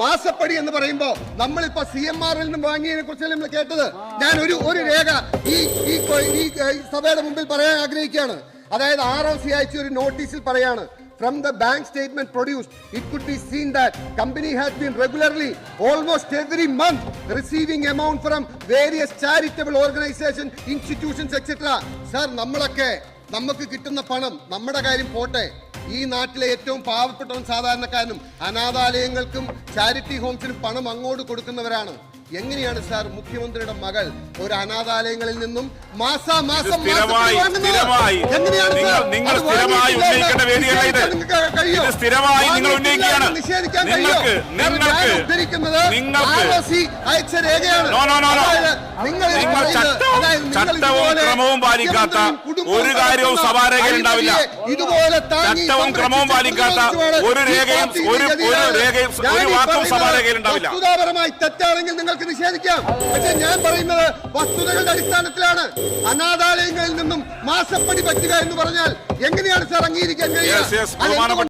മാസപ്പടി എന്ന് പറയുമ്പോ നമ്മളിപ്പോ സി എം ആറിൽ നിന്ന് വാങ്ങിയതിനെ കുറിച്ചല്ലേ നമ്മൾ കേട്ടത് ഞാൻ ഒരു ഒരു രേഖ ഈ ഈ സഭയുടെ മുമ്പിൽ പറയാൻ ആഗ്രഹിക്കുകയാണ് അതായത് ആർ ഒ സി അയച്ച ഒരു നോട്ടീസിൽ പറയാണ് From the bank statement produced, it could be seen that company has been regularly, almost every month, receiving amount from various charitable organizations, institutions, etc. Sir, നമ്മളൊക്കെ നമുക്ക് കിട്ടുന്ന പണം നമ്മുടെ കാര്യം പോട്ടെ ഈ നാട്ടിലെ ഏറ്റവും പാവപ്പെട്ടവൻ സാധാരണക്കാരനും അനാഥാലയങ്ങൾക്കും ചാരിറ്റി ഹോംസിനും പണം അങ്ങോട്ട് കൊടുക്കുന്നവരാണ്. എങ്ങനെയാണ് സാർ മുഖ്യമന്ത്രിയുടെ മകൾ ഒരു അനാഥാലയങ്ങളിൽ നിന്നും മാസാമാസം നിങ്ങൾക്ക് ഉദ്ധരിക്കുന്നത് അയച്ച രേഖയാണ്. നിങ്ങൾ ചട്ടവും- ക്രമവും പാലിക്കാത്ത ഒരു കാര്യവും സഭാരേഖയിൽ ഉണ്ടാവില്ല. ചട്ടവും ക്രമവും പാലിക്കാത്ത ഒരു രേഖയും ഒരു- ഒരു രേഖയും ഒരു വാക്കും സഭാരേഖയിൽ ഉണ്ടാവില്ല. വസ്തുതാപരമായി തെറ്റാണെങ്കിൽ നിങ്ങൾക്ക് നിഷേധിക്കാം പക്ഷെ ഞാൻ പറയുന്നത് വസ്തുതകളുടെ അടിസ്ഥാനത്തിലാണ് അനാഥാലയങ്ങളിൽ നിന്നും മാസപ്പടി പറ്റുക എന്ന് പറഞ്ഞാൽ എങ്ങനെയാണ് സർ അംഗീകരിക്കാൻ കഴിയുക